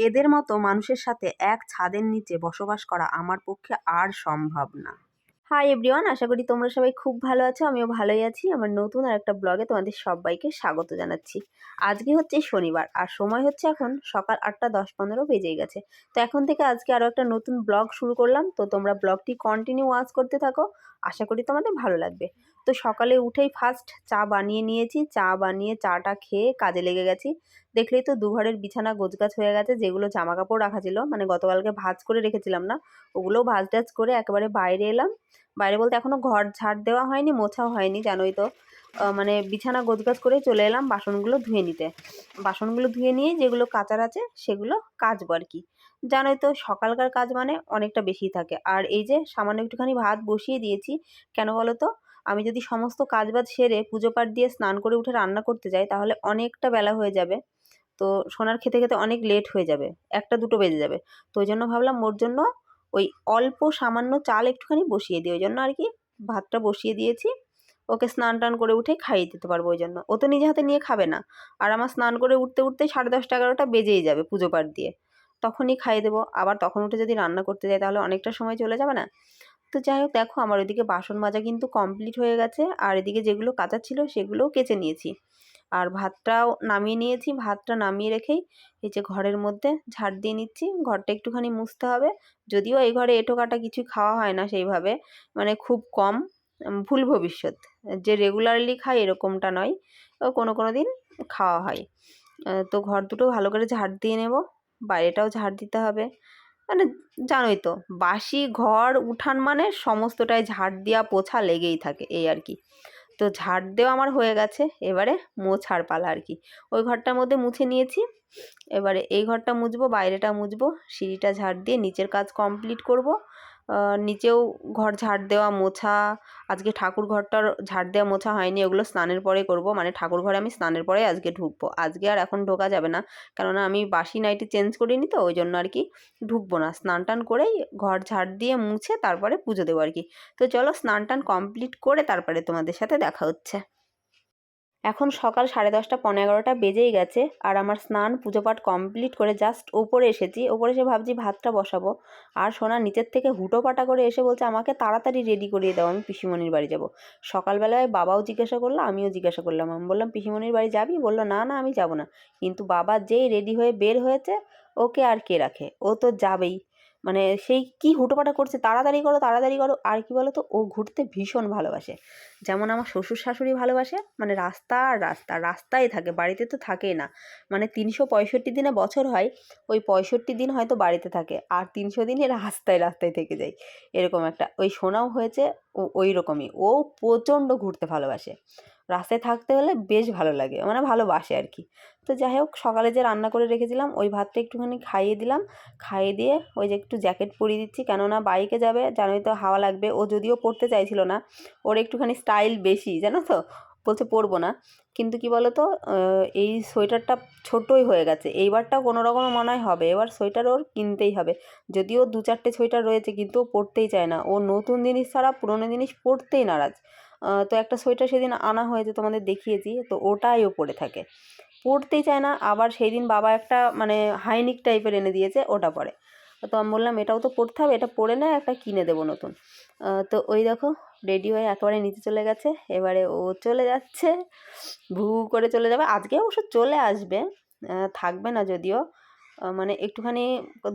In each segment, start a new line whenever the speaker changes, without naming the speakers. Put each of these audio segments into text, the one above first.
এদের মতো মানুষের সাথে এক ছাদের নিচে বসবাস করা আমার পক্ষে আর সম্ভব না। হাই এভরিওয়ান আশা করি তোমরা সবাই খুব ভালো আছো, আমিও ভালোই আছি। আমার নতুন আর একটা ব্লগে তোমাদের সবাইকে স্বাগত জানাচ্ছি। আজকে হচ্ছে শনিবার, আর সময় হচ্ছে এখন সকাল আটটা দশ পনেরো বেজেই গেছে। তো এখন থেকে আজকে আরও একটা নতুন ব্লগ শুরু করলাম। তো তোমরা ব্লগটি কন্টিনিউ ওয়াচ করতে থাকো। আশা করি তোমাদের ভালো লাগবে। তো সকালে উঠেই ফার্স্ট চা বানিয়ে নিয়েছি। চা বানিয়ে চাটা খেয়ে কাজে লেগে গেছি। দেখলেই তো দুঘরের বিছানা গোছগাছ হয়ে গেছে, যেগুলো জামা কাপড় রাখা ছিল। মানে গতকালকে ভাজ করে রেখেছিলাম না, ওগুলোও ভাজ টাজ করে একেবারে বাইরে এলাম। বাইরে বলতে এখনও ঘর ঝাড় দেওয়া হয়নি, মোছাও হয়নি, জানোই তো। মানে বিছানা গোছগাছ করে চলে এলাম বাসনগুলো ধুয়ে নিতে। বাসনগুলো ধুয়ে নিয়ে যেগুলো কাচার আছে, সেগুলো কাচবো আর কি। জানোই তো সকালকার কাজ মানে অনেকটা বেশি থাকে। আর এই যে সামান্য একটুখানি ভাত বসিয়ে দিয়েছি, কেন বলো তো? আমি যদি সমস্ত কাজ কাজবাজ সেরে পুজো পাঠ দিয়ে স্নান করে উঠে রান্না করতে যাই, তাহলে অনেকটা বেলা হয়ে যাবে। তো সোনার খেতে খেতে অনেক লেট হয়ে যাবে, একটা দুটো বেজে যাবে। তো ওই জন্য ভাবলাম ওর জন্য ওই অল্প সামান্য চাল একটুখানি বসিয়ে দিই। ওই জন্য আর কি ভাতটা বসিয়ে দিয়েছি, ওকে স্নান টান করে উঠে খাইয়ে দিতে পারব ওই জন্য। ও তো নিজে হাতে নিয়ে খাবে না। আর আমার স্নান করে উঠতে উঠতে সাড়ে দশটা এগারোটা বেজেই যাবে পুজো পাঠ দিয়ে। তখনই খাইয়ে দেবো। আবার তখন উঠে যদি রান্না করতে যাই তাহলে অনেকটা সময় চলে যাবে না? তো যাই হোক, দেখো আমার ওইদিকে বাসন মাজা কিন্তু কমপ্লিট হয়ে গেছে। আর এদিকে যেগুলো কাঁচা ছিল সেগুলোও কেচে নিয়েছি। আর ভাতটাও নামিয়ে নিয়েছি। ভাতটা নামিয়ে রেখেই এই যে ঘরের মধ্যে ঝাড় দিয়ে নিচ্ছি। ঘরটা একটুখানি মুছতে হবে। যদিও এই ঘরে এঁটো কাটা কিছু খাওয়া হয় না সেইভাবে। মানে খুব কম। ভুল ভবিষ্যৎ। যে রেগুলারলি খাই এরকমটা নয়। কোনো কোনো দিন খাওয়া হয়। তো ঘর দুটো ভালো করে ঝাড় দিয়ে নেব। বাইরেটাও ঝাড় দিতে হবে। মানে জানোই তো, বাসি, ঘর, উঠান মানে সমস্তটাই ঝাড় দেওয়া পোছা লেগেই থাকে, এই আর কি। তো ঝাড় দেওয়া আমার হয়ে গেছে, এবারে মোছার পালা আর কি। ওই ঘরটার মধ্যে মুছে নিয়েছি, এবারে এই ঘরটা মুছবো, বাইরেটা মুছবো, সিঁড়িটা ঝাড় দিয়ে নিচের কাজ কমপ্লিট করব। নিচেও ঘর ঝাড় দেওয়া, মোছা। আজকে ঠাকুর ঘরটার ঝাড় দেওয়া, মোছা হয়নি ওগুলো স্নানের পরে করব। মানে ঠাকুর ঘরে আমি স্নানের পরে আজকে ঢুকবো। আজকে আর এখন ঢোকা যাবে না। কেননা আমি বাসি নাইটি চেঞ্জ করিনি তো, ওই জন্য আর কি ঢুকবো না। স্নান টান করেই ঘর ঝাড় দিয়ে মুছে তারপরে পুজো দেবো আর কি। তো চলো স্নান টান কমপ্লিট করে তারপরে তোমাদের সাথে দেখা হচ্ছে। এখন সকাল সাড়ে দশটা পনেরো এগারোটা বেজেই গেছে আর আমার স্নান পুজো পাঠ কমপ্লিট করে জাস্ট ওপরে এসেছি। ওপরে এসে ভাবছি ভাতটা বসাবো। আর সোনা নিচের থেকে হুটো পাটা করে এসে বলছে, আমাকে তাড়াতাড়ি রেডি করিয়ে দাও, আমি পিসিমণির বাড়ি যাব। সকালবেলায় বাবাও জিজ্ঞাসা করল, আমিও জিজ্ঞাসা করলাম। আমি বললাম, পিসিমণির বাড়ি যাবি? বলল, না না, আমি যাব না। কিন্তু বাবা যেই রেডি হয়ে বের হয়েছে, ওকে আর কে রাখে? ও তো যাবেই। মানে সেই কী হুটোপাটা করছে, তাড়াতাড়ি করো তাড়াতাড়ি করো, আর কি বলো তো ও ঘুরতে ভীষণ ভালোবাসে। যেমন আমার শ্বশুর শাশুড়ি ভালোবাসে মানে রাস্তা আর রাস্তা, রাস্তায় থাকে, বাড়িতে তো থাকেই না। মানে তিনশো পঁয়ষট্টি দিনে বছর হয়, ওই পঁয়ষট্টি দিন হয়তো বাড়িতে থাকে, আর তিনশো দিনে রাস্তায় রাস্তায় থেকে যায়। এরকম একটা, ওই সোনাও হয়েছে, ও ওই রকমই ও প্রচণ্ড ঘুরতে ভালোবাসে। রাস্তায় থাকতে হলে বেশ ভালো লাগে মানে ভালোবাসে আর কি। তো যাই হোক, সকালে যে রান্না করে রেখেছিলাম, ওই ভাতটা একটুখানি খাইয়ে দিলাম। খাইয়ে দিয়ে ওই যে একটু জ্যাকেট পরিয়ে দিচ্ছি, কেননা বাইকে যাবে, জানোই তো হাওয়া লাগবে। ও যদিও পড়তে চাইছিল না, ওর একটুখানি স্টাইল বেশি, জানো তো? বলছে পরবো না। কিন্তু কি বলো তো এই সোয়েটারটা ছোটোই হয়ে গেছে। এইবারটাও কোনো রকম মনে হয় হবে। এবার সোয়েটার ওর কিনতেই হবে। যদিও দু চারটে সোয়েটার রয়েছে, কিন্তু ও পরতেই চায় না। ও নতুন জিনিস ছাড়া পুরনো জিনিস পরতেই নারাজ। তো একটা সোয়েটার সেদিন আনা হয়েছে তোমাদের দেখিয়েছি, তো ওটাই ও পরে থাকে। পরতেই চায় না, আবার সেই দিন বাবা একটা মানে হাইনিক টাইপের এনে দিয়েছে, ওটা পরে। তো আমি বললাম, এটাও তো পরতে হবে, এটা পরে না, একটা কিনে দেবো নতুন। তো ওই দেখো রেডি হয়ে একেবারে নিচে চলে গেছে। এবারে ও চলে যাচ্ছে, ভু করে চলে যাবে। আজকে অবশ্য চলে আসবে থাকবে না যদিও। মানে একটুখানি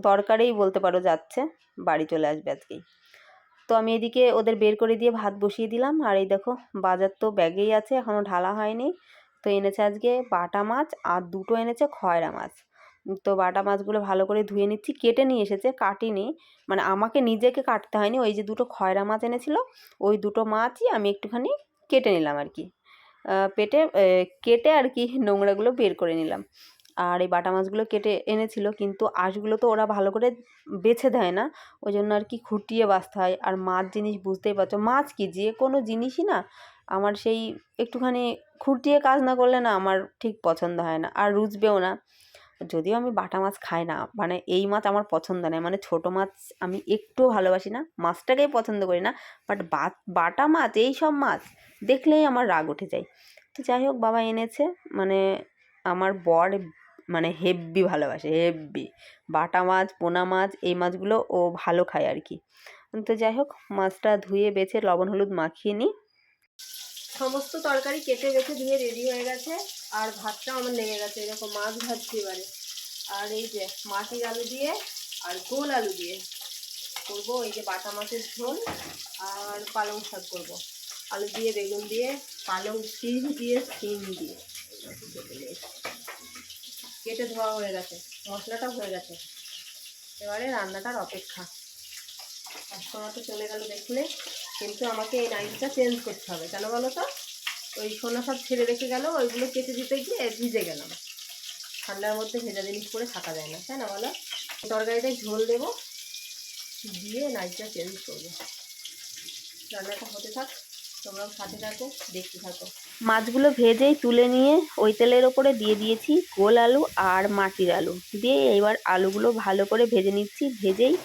দরকারেই বলতে পারো যাচ্ছে, বাড়ি চলে আসবে আজকেই। তো আমি এদিকে ওদের বের করে দিয়ে ভাত বসিয়ে দিলাম। আর এই দেখো, বাজার তো ব্যাগেই আছে এখনও ঢালা হয়নি। তো এনেছে আজকে বাটা মাছ আর দুটো এনেছে খয়রা মাছ। তো বাটা মাছগুলো ভালো করে ধুয়ে নিচ্ছি, কেটে নিয়ে এসেছে, কাটিনি। মানে আমাকে নিজেকে কাটতে হয়নি, ওই যে দুটো খয়রা মাছ এনেছিল, ওই দুটো মাছই আমি একটুখানি কেটে নিলাম আর কি। পেটে কেটে আর কি নোংরাগুলো বের করে নিলাম। আর এই বাটা মাছগুলো কেটে এনেছিল, কিন্তু আঁশগুলো তো ওরা ভালো করে বেছে দেয় না, ওই জন্য আর কি খুঁটিয়ে বাছতে হয়। আর মাছ জিনিস বুঝতেই পারছ, মাছ কি যে কোনো জিনিসই না, আমার সেই একটুখানি খুঁটিয়ে কাজ না করলে না আমার ঠিক পছন্দ হয় না, আর রুচবেও না। যদিও আমি বাটা মাছ খাই না মানে এই মাছ আমার পছন্দ নয় মানে ছোটো মাছ আমি একটুও ভালোবাসি না, মাছটাকেই পছন্দ করি না বাট বাটা মাছ, এই সব মাছ দেখলেই আমার রাগ উঠে যায়। তো যাই হোক, বাবা এনেছে মানে আমার বর মানে হেব্বি ভালোবাসে, হেব্বি। বাটা মাছ, পোনা মাছ, এই মাছগুলো ও ভালো খায় আর কি। তো যাই হোক, মাছটা ধুয়ে, বেছে, লবণ, হলুদ মাখিয়ে নিই সমস্ত তরকারি কেটে, বেছে, ধুয়ে রেডি হয়ে গেছে। আর ভাতটাও আমার লেগে গেছে, এরকম মাছ ভাজছি এবারে। আর এই যে মাটির আলু দিয়ে আর গোল আলু দিয়ে করব, এই যে বাটা মাছের ঝোল আর পালং শাক করব। আলু দিয়ে, বেগুন দিয়ে, পালং শিম দিয়ে শিম দিয়ে। কেটে ধোয়া হয়ে গেছে মশলাটা হয়ে গেছে। এবারে রান্নাটার অপেক্ষা। কাস্টমার তো চলে গেল দেখলে কিন্তু আমাকে এই নাইটটা চেঞ্জ করতে হবে, কেন বলো তো? ওই সোনা সব ছেড়ে রেখে গেল, ওইগুলো কেটে দিতে গিয়ে ভিজে গেলাম ঠান্ডার মধ্যে ভেজা জিনিস করে থাকা যায় না, তাই না বলো? তরকারিতে ঝোল দেবো, দিয়ে নাইটটা চেঞ্জ করব। রান্নাটা হতে থাক, তোমরাও সাথে থাকো, দেখতে থাকো। মাছগুলো ভেজেই তুলে নিয়ে ওই তেলের ওপরে দিয়ে দিয়েছি গোল আলু আর মাটির আলু। দিয়ে এবার আলুগুলো ভালো করে ভেজে নিচ্ছি, ভেজেই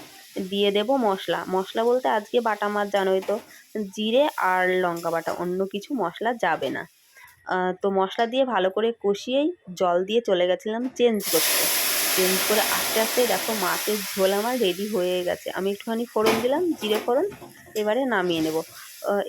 দিয়ে দেব মশলা। মশলা বলতে আজকে বাটা মাছ জানোই তো, জিরে আর লঙ্কা বাটা, অন্য কিছু মশলা যাবে না। তো মশলা দিয়ে ভালো করে কষিয়েই জল দিয়ে চলে গেছিলাম চেঞ্জ করতে। চেঞ্জ করে আস্তে আস্তে দেখো মাছের ঝোল আমার রেডি হয়ে গেছে। আমি একটুখানি ফোড়ন দিলাম, জিরে ফোড়ন, এবারে নামিয়ে নেব।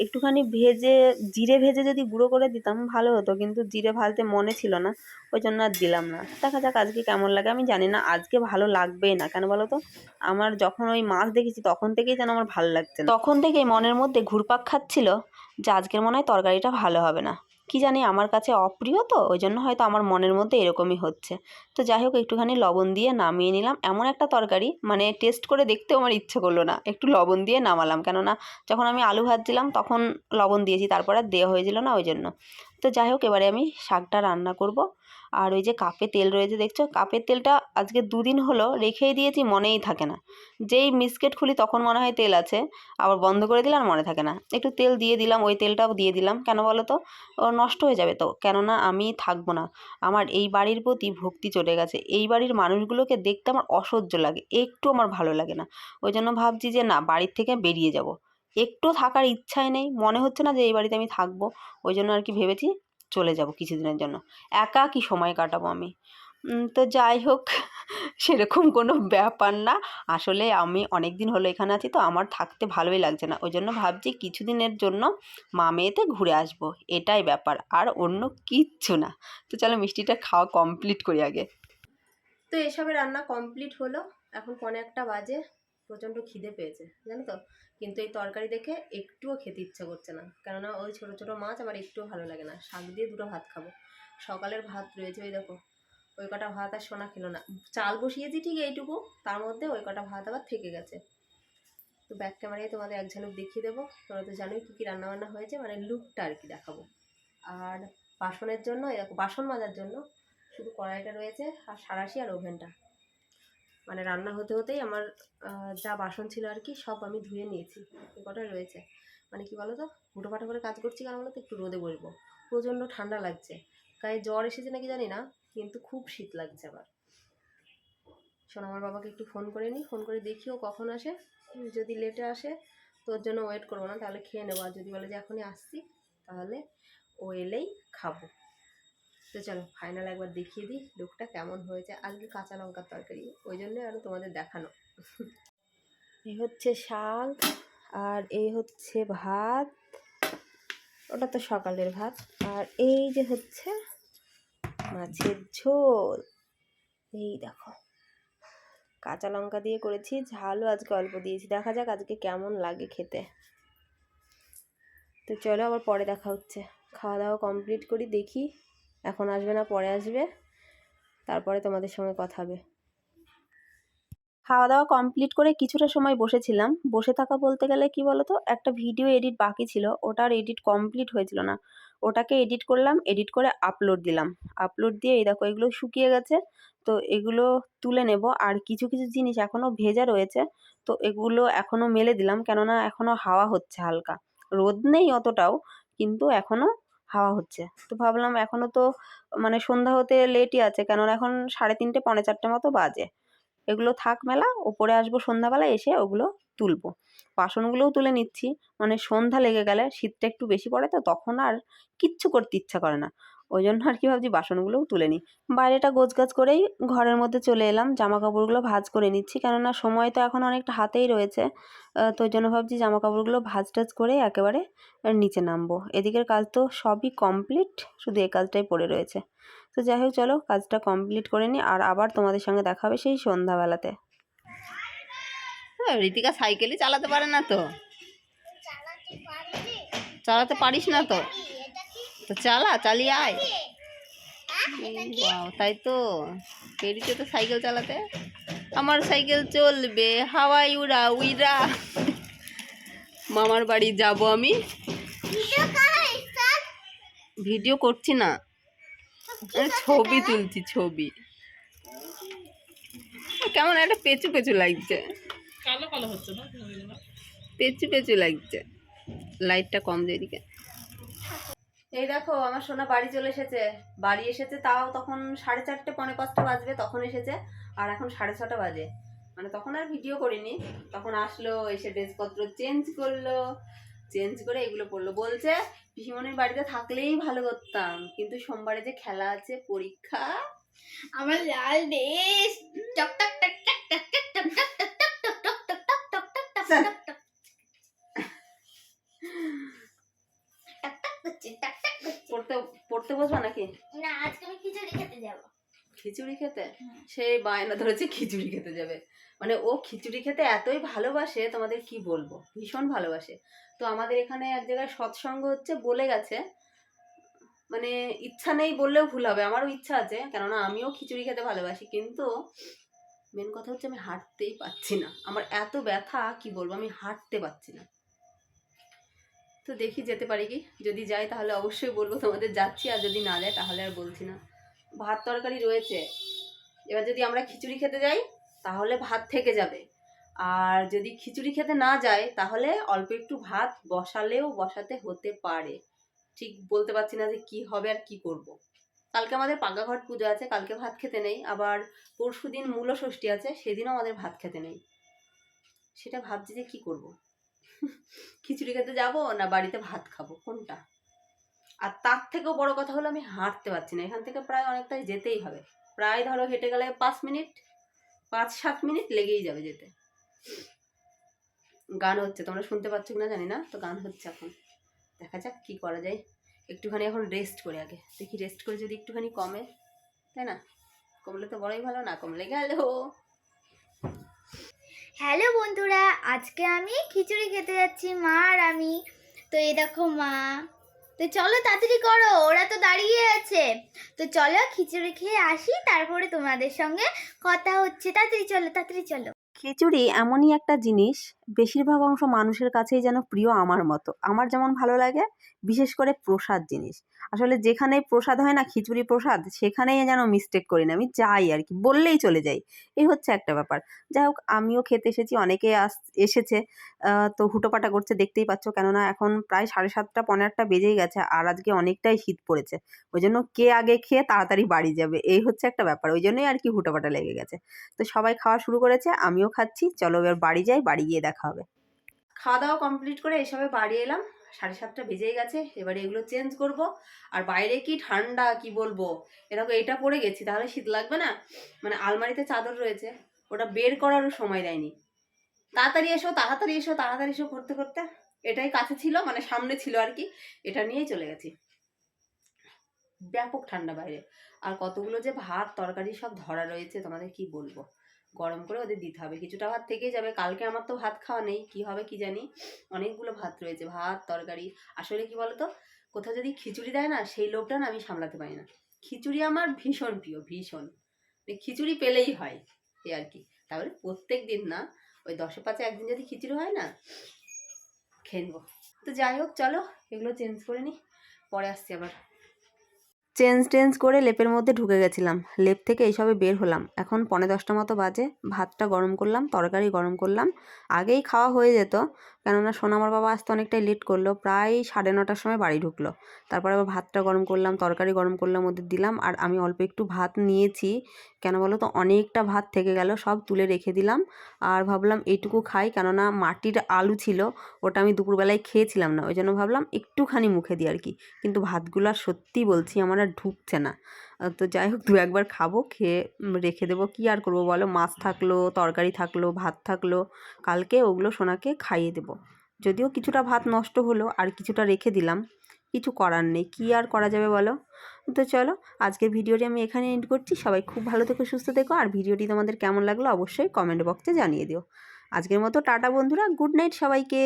একটুখানি ভেজে, জিরে ভেজে যদি গুঁড়ো করে দিতাম, ভালো হতো। কিন্তু জিরে ভালতে মনে ছিল না, ওই জন্য আর দিলাম না। দেখা যাক আজকে কেমন লাগে, আমি জানি না আজকে ভালো লাগবেই না। কেন বলো তো? আমার যখন ওই মাছ দেখেছি, তখন থেকেই যেন আমার ভালো লাগছে তখন থেকেই মনের মধ্যে ঘুরপাক খাচ্ছিল যে আজকের মনে হয় তরকারিটা ভালো হবে না। কি জানি আমার কাছে অপ্রিয় তো, ওই জন্য হয়তো আমার মনের মধ্যে এরকমই হচ্ছে। তো যাই হোক, একটুখানি লবণ দিয়ে নামিয়ে নিলাম। এমন একটা তরকারি মানে টেস্ট করে দেখতেও আমার ইচ্ছে করল না। একটু লবণ দিয়ে নামালাম, কেননা যখন আমি আলু ভাজছিলাম তখন লবণ দিয়েছি, তারপর আর দেওয়া হয়েছিল না ওই জন্য। তো যাই হোক, এবারে আমি শাকটা রান্না করব। আর ওই যে কাপে তেল রয়েছে, দেখছ? কাপের তেলটা আজকে দুদিন হলো রেখেই দিয়েছি, মনেই থাকে না। যেই মিসকেট খুলি তখন মনে হয় তেল আছে, আবার বন্ধ করে দিলে আর মনে থাকে না। একটু তেল দিয়ে দিলাম, ওই তেলটাও দিয়ে দিলাম। কেন বলো তো? নষ্ট হয়ে যাবে তো। কেননা আমি থাকব না। আমার এই বাড়ির প্রতি ভক্তি চলে গেছে। এই বাড়ির মানুষগুলোকে দেখতে আমার অসহ্য লাগে, একটু আমার ভালো লাগে না। ওই জন্য ভাবছি যে না, বাড়ির থেকে বেরিয়ে যাব। একটু থাকার ইচ্ছাই নেই। মনে হচ্ছে না যে এই বাড়িতে আমি থাকব। ওই জন্য আর কি ভেবেছি চলে যাব কিছুদিনের জন্য। একা কি সময় কাটাবো আমি? তো যাই হোক, সেরকম কোনো ব্যাপার না। আসলে আমি অনেক দিন হলো এখানে আছি, তো আমার থাকতে ভালোই লাগছে না। ওই জন্য ভাবছি কিছুদিনের জন্য মা মেয়েতে ঘুরে আসব। এটাই ব্যাপার, আর অন্য কিচ্ছু না। তো চলো মিষ্টিটা খাওয়া কমপ্লিট করি আগে। তো এসবে রান্না কমপ্লিট হলো। এখন পনে একটা বাজে। প্রচণ্ড খিদে পেয়েছে, জানো তো? কিন্তু এই তরকারি দেখে একটুও খেতে ইচ্ছা করছে না। কেননা ওই ছোটো ছোটো মাছ আমার একটুও ভালো লাগে না। শাক দিয়ে দুটো ভাত খাব। সকালের ভাত রয়েছে ওই দেখো। ওই কটা ভাত আর সোনা খেলো না। চাল বসিয়েছি ঠিক এইটুকু, তার মধ্যে ওই কটা ভাত আবার থেকে গেছে। তো ব্যাক ক্যামেরায় তোমাদের এক ঝালুক দেখিয়ে দেবো। তোমরা তো জানোই কী কী রান্নাবান্না হয়েছে মানে লুকটা আর কি দেখাবো। আর বাসনের জন্য দেখো, বাসন মাজার জন্য শুধু কড়াইটা রয়েছে আর সারাশি আর ওভেনটা। মানে রান্না হতে হতেই আমার যা বাসন ছিল আর কি, সব আমি ধুয়ে নিয়েছি। কটা রয়েছে। মানে কি বলো তো হুটোপাটো করে কাজ করছি কারণ বলো তো একটু রোদে বসবো। প্রচণ্ড ঠান্ডা লাগছে। গায়ে জ্বর এসেছে নাকি জানি না, কিন্তু খুব শীত লাগছে আবার। শোন, আমার বাবাকে একটু ফোন করে নিই। ফোন করে দেখিও কখন আসে। যদি লেটে আসে, তোর জন্য ওয়েট করব না, তাহলে খেয়ে নেব। আর যদি বলে যে এখনই আসছি, তাহলে ও এলেই খাব। তো চলো ফাইনাল একবার দেখিয়ে দিই লুকটা কেমন হয়েছে। আজকে কাঁচা লঙ্কার তরকারি, ওই জন্য আরও তোমাদের দেখানো। এই হচ্ছে শাক আর এই হচ্ছে ভাত। ওটা তো সকালের ভাত। আর এই যে হচ্ছে মাছের ঝোল। এই দেখো, কাঁচা লঙ্কা দিয়ে করেছি, ঝালও আজকে অল্প দিয়েছি। দেখা যাক আজকে কেমন লাগে খেতে। তো চলো আবার পরে দেখা হচ্ছে। খাওয়া দাওয়া কমপ্লিট করি, দেখি এখন আসবে না, পরে আসবে। তারপরে তোমাদের সঙ্গে কথা হবে। খাওয়া দাওয়া কমপ্লিট করে কিছুটা সময় বসেছিলাম। বসে থাকা বলতে গেলে কি বলতো, একটা ভিডিও এডিট বাকি ছিল ওটার এডিট কমপ্লিট হয়েছিল না। ওটাকে এডিট করলাম এডিট করে আপলোড দিলাম। আপলোড দিয়ে এই দেখো এগুলো শুকিয়ে গেছে, তো এগুলো তুলে নেব। আর কিছু কিছু জিনিস এখনও ভেজা রয়েছে, তো এগুলো এখনও মেলে দিলাম, কেননা এখনও হাওয়া হচ্ছে হালকা। রোদ নেই অতটাও, কিন্তু এখনও হাওয়া হচ্ছে। তো ভাবলাম এখনও তো মানে সন্ধ্যা হতে লেটই আছে, কেননা এখন সাড়ে তিনটে, পৌনে চারটে মতো বাজে। এগুলো থাক মেলা, ওপরে আসব সন্ধ্যাবেলা, এসে ওগুলো তুলবো। বাসনগুলোও তুলে নিচ্ছি। মানে সন্ধ্যা লেগে গেলে শীতটা একটু বেশি পড়ে তো তখন আর কিচ্ছু করতে ইচ্ছা করে না। ওই জন্য আর কি ভাবছি বাসনগুলোও তুলে নিই। বাইরেটা গোছগাছ করেই ঘরের মধ্যে চলে এলাম। জামা কাপড়গুলো ভাঁজ করে নিচ্ছি। কেননা সময় তো এখন অনেকটা হাতেই রয়েছে। তো ওই জন্য ভাবছি জামা কাপড়গুলো ভাঁজ টাজ করে একেবারে নিচে নামবো। এদিকের কাজ তো সবই কমপ্লিট শুধু এই কাজটাই পড়ে রয়েছে। তো যাই হোক চলো কাজটা কমপ্লিট করে নিই আর আবার তোমাদের সঙ্গে দেখা হবে সেই সন্ধ্যাবেলাতে। রীতিকা সাইকেলই চালাতে পারে না তো।
চালাতে
পারিস না তো। তো চালা চালিয়ে আয়।
হ্যাঁ
তাই তো। পেরিতে তো সাইকেল চালাতে। আমার সাইকেল চলবে হাওয়াই উড়া উইরা। মামার বাড়ি যাব আমি।
ভিডিও
করছি না। ছবি তুলছি ছবি। কেমন একটা পেঁচু পেঁচু লাগছে।
কালো কালো হচ্ছে না?
পেঁচু পেঁচু লাগছে। লাইটটা কম যে এদিকে। এই দেখো আমার সোনা বাড়ি চলে এসেছে বাড়ি এসেছে তাও তখন সাড়ে চারটে পৌনে পাঁচটা বাজবে তখন এসেছে আর এখন সাড়ে ছটা বাজে মানে তখন আর ভিডিও করিনি তখন আসলো এসে ড্রেসপত্র চেঞ্জ করল চেঞ্জ করে এগুলো পড়ল বলছে পিসিমণির বাড়িতে থাকলেই ভালো করতাম কিন্তু সোমবারে যে খেলা আছে পরীক্ষা
আমার লাল ড্রেস টক টক টক টক টক টক টক টক টক টক টক টক। টক টক টক
পড়তে পড়তে বসবা নাকি?
না আজকে আমি খিচুড়ি খেতে যাব।
খিচুড়ি খেতে? সেই বায়না ধরেছে খিচুড়ি খেতে যাবে। মানে ও খিচুড়ি খেতে এতই ভালোবাসে তোমাদের কি বলব? ভীষণ ভালোবাসে। তো আমাদের এখানে এক জায়গায় সৎসঙ্গ হচ্ছে বলে গেছে। মানে ইচ্ছা নেই বললেও ভুল হবে আমারও ইচ্ছা আছে। কেননা আমিও খিচুড়ি খেতে ভালোবাসি কিন্তু মেন কথা হচ্ছে আমি হাঁটতেই পারছি না। আমার এত ব্যথা কি বলব? আমি হাঁটতে পারছি না। তো দেখি যেতে পারি কি? যদি যাই তাহলে অবশ্যই বলব তোমাদের যাচ্ছি, আর যদি না যায় তাহলে আর বলছি না। ভাত তরকারি রয়েছে। এবার যদি আমরা খিচুড়ি খেতে যাই, তাহলে ভাত থেকে যাবে। আর যদি খিচুড়ি খেতে না যায়, তাহলে অল্প একটু ভাত বসালেও বসাতে হতে পারে। ঠিক বলতে পারছি না যে কি হবে আর কি করব। কালকে আমাদের পাকাঘট পুজো আছে, কালকে ভাত খেতে নেই। আবার পরশু দিন মূল ষষ্ঠী আছে, সেদিনও আমাদের ভাত খেতে নেই। সেটা ভাবছি যে কি করব। খিচুড়ি খেতে যাব না বাড়িতে ভাত খাব? কোনটা? আর তার থেকেও বড় কথা হলো আমি হাঁটতে পারছি না। এখান থেকে প্রায় অনেকটাই যেতেই হবে। প্রায় ধরো হেঁটে গেলে পাঁচ মিনিট, পাঁচ সাত মিনিট লেগেই যাবে যেতে। গান হচ্ছে, তোমরা শুনতে পাচ্ছ না জানি না, তো গান হচ্ছে এখন। দেখা যাক কি করা যায়। একটুখানি এখন রেস্ট করে আগে। দেখি রেস্ট করে যদি একটুখানি কমে, তাই না? কমলে তো বড়ই ভালো, না কমলে গেল
হ্যালো বন্ধুরা, আজকে আমি খিচুড়ি খেতে যাচ্ছি, মা আর আমি। তো এই দেখো মা। তো চলো তাড়াতাড়ি করো, ওরা তো দাঁড়িয়ে আছে। তো চলো খিচুড়ি খেয়ে আসি, তারপরে তোমাদের সঙ্গে কথা হচ্ছে। তাড়াতাড়ি চলো তাড়াতাড়ি চলো।
খিচুড়ি এমনই একটা জিনিস, বেশিরভাগ অংশ মানুষের কাছেই যেন প্রিয় আমার মতো। আমার যেমন ভালো লাগে বিশেষ করে প্রসাদ জিনিস। আসলে যেখানে প্রসাদ হয় না, খিচুড়ি প্রসাদ, সেখানেই যেন মিস্টেক করি না। আমি যাই আর কি, বললেই চলে যাই। এই হচ্ছে একটা ব্যাপার। যাই হোক, আমিও খেতে এসেছি, অনেকে আস, এসেছে। তো হুটোপাটা করছে, দেখতেই পাচ্ছ। কেননা এখন প্রায় সাড়ে সাতটা পনেরো আটটা বেজেই গেছে, আর আজকে অনেকটাই শীত পড়েছে। ওই জন্য কে আগে খেয়ে তাড়াতাড়ি বাড়ি যাবে? এই হচ্ছে একটা ব্যাপার। ওই জন্যই আর কি হুটোপাটা লেগে গেছে। তো সবাই খাওয়া শুরু করেছে, আমিও খাচ্ছি। চলো এবার বাড়ি যাই, বাড়ি গিয়ে দেখা হবে। খাওয়া দাওয়া কমপ্লিট করে এসবে বাড়ি এলাম। সাড়ে সাতটা বেজেই গেছে, এবারে এগুলো চেঞ্জ করব। আর বাইরে কি ঠান্ডা, কি বলব? এরকম এটা পরে গেছি, তাহলে শীত লাগবে না? মানে আলমারিতে চাদর রয়েছে, ওটা বের করারও সময় দেয়নি। তাড়াতাড়ি এসো তাড়াতাড়ি এসো তাড়াতাড়ি এসো করতে করতে এটাই কাছে ছিল মানে সামনে ছিল আর কি, এটা নিয়েই চলে গেছি। ব্যাপক ঠান্ডা বাইরে। আর কতগুলো যে ভাত, তরকারি সব ধরা রয়েছে, তোমাদের কি বলব? গরম করে ওদের দিতে হবে। কিছুটা ভাত থেকেই যাবে। কালকে আমার তো ভাত খাওয়া নেই, কি হবে কি জানি? অনেকগুলো ভাত রয়েছে, ভাত, তরকারি। আসলে কি বলতো? কোথাও যদি খিচুড়ি দেয় না, সেই লোভটা না আমি সামলাতে পারি না। খিচুড়ি আমার ভীষণ প্রিয়, ভীষণ। এই খিচুড়ি পেলেই হয় এই আর কি। তাহলে প্রত্যেক দিন না, ওই দশে পাঁচে একদিন যদি খিচুড়ি হয় না, খেয়ে নেব। তো যাই হোক, চলো, এগুলো চেঞ্জ করে নিই পরে আসছি আবার। চেঞ্জ টেঞ্জ করে লেপের মধ্যে ঢুকে গেছিলাম। লেপ থেকে এইসবে বের হলাম। এখন পনেরো দশটা মতো বাজে। ভাতটা গরম করলাম, তরকারি গরম করলাম। আগেই খাওয়া হয়ে যেত। কেননা সোনামার বাবা আসতে অনেকটাই লেট করল, প্রায় সাড়ে নটার সময় বাড়ি ঢুকলো। তারপরে আবার ভাতটা গরম করলাম, তরকারি গরম করলাম, ওদের দিলাম, আর আমি অল্প একটু ভাত নিয়েছি। কেন বলো তো, অনেকটা ভাত থেকে গেল, সব তুলে রেখে দিলাম, আর ভাবলাম এইটুকু খাই, কেননা মাটির আলু ছিল, ওটা আমি দুপুরবেলায় খেয়েছিলাম না, ওই জন্য ভাবলাম একটুখানি মুখে দিই আর কি। কিন্তু ভাতগুলো সত্যি বলছি, আমার আর ঢুকছে না। তো যাই হোক, দু একবার খাব, খেয়ে রেখে দেবো। কী আর করব বলো? মাছ থাকল, তরকারি থাকল, ভাত থাকল। কালকে ওগুলো সোনাকে খাইয়ে দেবো। যদিও কিছুটা ভাত নষ্ট হলো, আর কিছুটা রেখে দিলাম। কিছু করার নেই। কী আর করা যাবে বলো? তো চলো, আজকের ভিডিওটি আমি এখানে এন্ড করছি। সবাই খুব ভালো থেকো, সুস্থ থেকো। আর ভিডিওটি তোমাদের কেমন লাগল অবশ্যই কমেন্ট বক্সে জানিয়ে দিও। আজকের মতো টাটা বন্ধুরা গুড নাইট সবাইকে।